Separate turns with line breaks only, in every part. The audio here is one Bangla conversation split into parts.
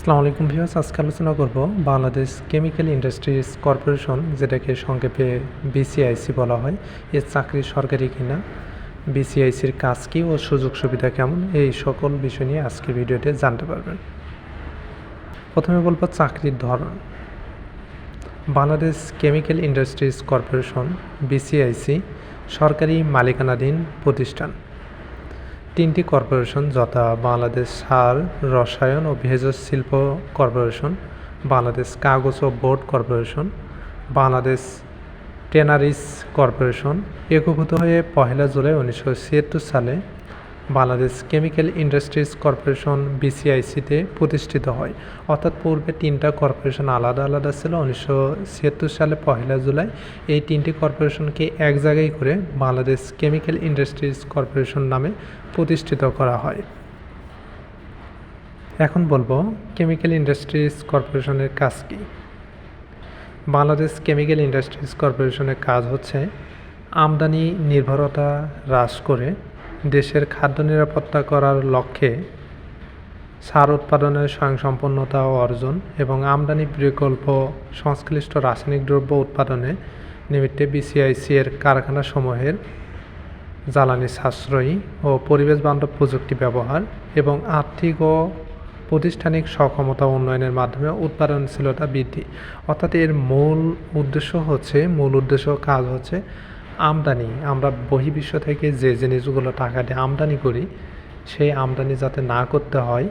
আসসালামু আলাইকুম ভিউয়ার্স, আজকে আলোচনা করব বাংলাদেশ কেমিক্যাল ইন্ডাস্ট্রিজ কর্পোরেশন, যেটাকে সংক্ষেপে বিসিআইসি বলা হয়। এর চাকরি সরকারি কিনা, বিসিআইসির কাজ কী ও সুযোগ সুবিধা কেমন, এই সকল বিষয় নিয়ে আজকের ভিডিওতে জানতে পারবেন। প্রথমে বলব চাকরির ধরন। Bangladesh chemical industries corporation, BCIC, সরকারি মালিকানাধীন প্রতিষ্ঠান। তিনটি কর্পোরেশন, যথা বাংলাদেশ সার, রসায়ন ও ভেষজ শিল্প কর্পোরেশন, বাংলাদেশ কাগজ ও board corporation, Bangladesh tanneries corporation. একীভূত হয়ে পহেলা জুলাই উনিশশো ছিয়াত্তর সালে বাংলাদেশ কেমিক্যাল ইন্ডাস্ট্রিজ কর্পোরেশন বিসিআইসিতে প্রতিষ্ঠিত হয়। অর্থাৎ পূর্বে তিনটা কর্পোরেশন আলাদা আলাদা ছিল। উনিশশো ছিয়াত্তর সালে পহেলা জুলাই এই তিনটি কর্পোরেশনকে এক জায়গায় করে বাংলাদেশ কেমিক্যাল ইন্ডাস্ট্রিজ কর্পোরেশন নামে প্রতিষ্ঠিত করা হয়। এখন বলব কেমিক্যাল ইন্ডাস্ট্রিজ কর্পোরেশনের কাজ কী? বাংলাদেশ কেমিক্যাল ইন্ডাস্ট্রিজ কর্পোরেশনের কাজ হচ্ছে আমদানি নির্ভরতা হ্রাস করে দেশের খাদ্য নিরাপত্তা করার লক্ষ্যে সার উৎপাদনের স্বয়ংসম্পন্নতা অর্জন এবং আমদানি বিকল্প সংশ্লিষ্ট রাসায়নিক দ্রব্য উৎপাদনে নিমিত্তে বিসিআইসি এর কারখানাসমূহের জ্বালানি সাশ্রয়ী ও পরিবেশ বান্ধব প্রযুক্তি ব্যবহার এবং আর্থিক ও প্রতিষ্ঠানিক সক্ষমতা উন্নয়নের মাধ্যমে উৎপাদনশীলতা বৃদ্ধি। অর্থাৎ এর মূল উদ্দেশ্য হচ্ছে, মূল উদ্দেশ্য কাজ হচ্ছে আমদানি, আমরা বহির্বিশ্ব থেকে যে জিনিসগুলো টাকা দিয়ে আমদানি করি, সেই আমদানি যাতে না করতে হয়,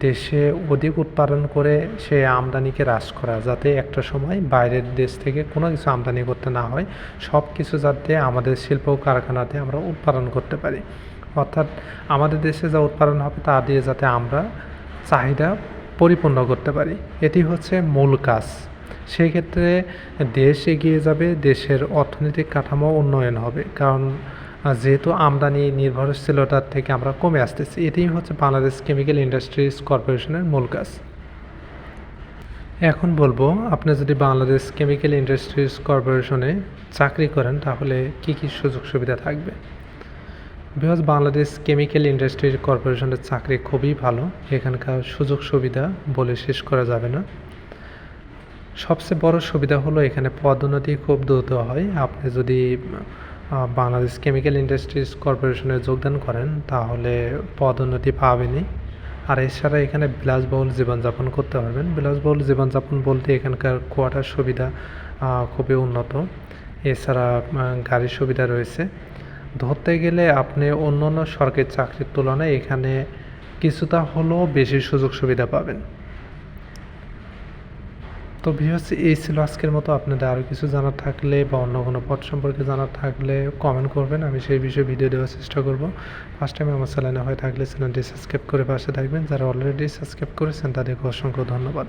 দেশে অধিক উৎপাদন করে সেই আমদানিকে হ্রাস করা, যাতে একটা সময় বাইরের দেশ থেকে কোনো কিছু আমদানি করতে না হয়, সব কিছু যাতে আমাদের শিল্প কারখানাতে আমরা উৎপাদন করতে পারি। অর্থাৎ আমাদের দেশে যা উৎপাদন হবে তা দিয়ে যাতে আমরা চাহিদা পরিপূর্ণ করতে পারি। এটি হচ্ছে মূল কাজ। সেই ক্ষেত্রে দেশ এগিয়ে যাবে, দেশের অর্থনৈতিক কাঠামো উন্নয়ন হবে। কারণ যেহেতু আমদানি নির্ভরশীলতার থেকে আমরা কমে আসতেছি, এটাই হচ্ছে বাংলাদেশ কেমিক্যাল ইন্ডাস্ট্রিজ কর্পোরেশনের মূল কাজ। এখন বলব, আপনি যদি বাংলাদেশ কেমিক্যাল ইন্ডাস্ট্রিজ কর্পোরেশনে চাকরি করেন, তাহলে কি কি সুযোগ সুবিধা থাকবে? বিকজ বাংলাদেশ কেমিক্যাল ইন্ডাস্ট্রিজ কর্পোরেশনের চাকরি খুবই ভালো, এখানকার সুযোগ সুবিধা বলে শেষ করা যাবে না। সবচেয়ে বড় সুবিধা হলো এখানে পদোন্নতি খুব দ্রুত হয়। আপনি যদি বাংলাদেশ কেমিক্যাল ইন্ডাস্ট্রিজ কর্পোরেশনে যোগদান করেন, তাহলে পদোন্নতি পাবেনই। আর এছাড়া এখানে বিলাসবহুল জীবনযাপন করতে পারবেন। বিলাসবহুল জীবনযাপন বলতে এখানকার কোয়ার্টার সুবিধা খুবই উন্নত। এছাড়া গাড়ির সুবিধা রয়েছে। ধরতে গেলে আপনি অন্য অন্য সরকারি চাকরির তুলনায় এখানে কিছুটা হলেও বেশি সুযোগ সুবিধা পাবেন। তো ভিউয়ার্স এই ছিল আজকের মতো। আপনাদের আরও কিছু জানার থাকলে বা অন্য কোনো পথ সম্পর্কে জানার থাকলে কমেন্ট করবেন। আমি সেই বিষয়ে ভিডিও দেওয়ার চেষ্টা করব। ফার্স্ট টাইম আমার চ্যানেলে হয়ে থাকলে চ্যানেলটি সাবস্ক্রাইব করে পাশে থাকবেন। যারা অলরেডি সাবস্ক্রাইব করেছেন, তাদেরকে অসংখ্য ধন্যবাদ।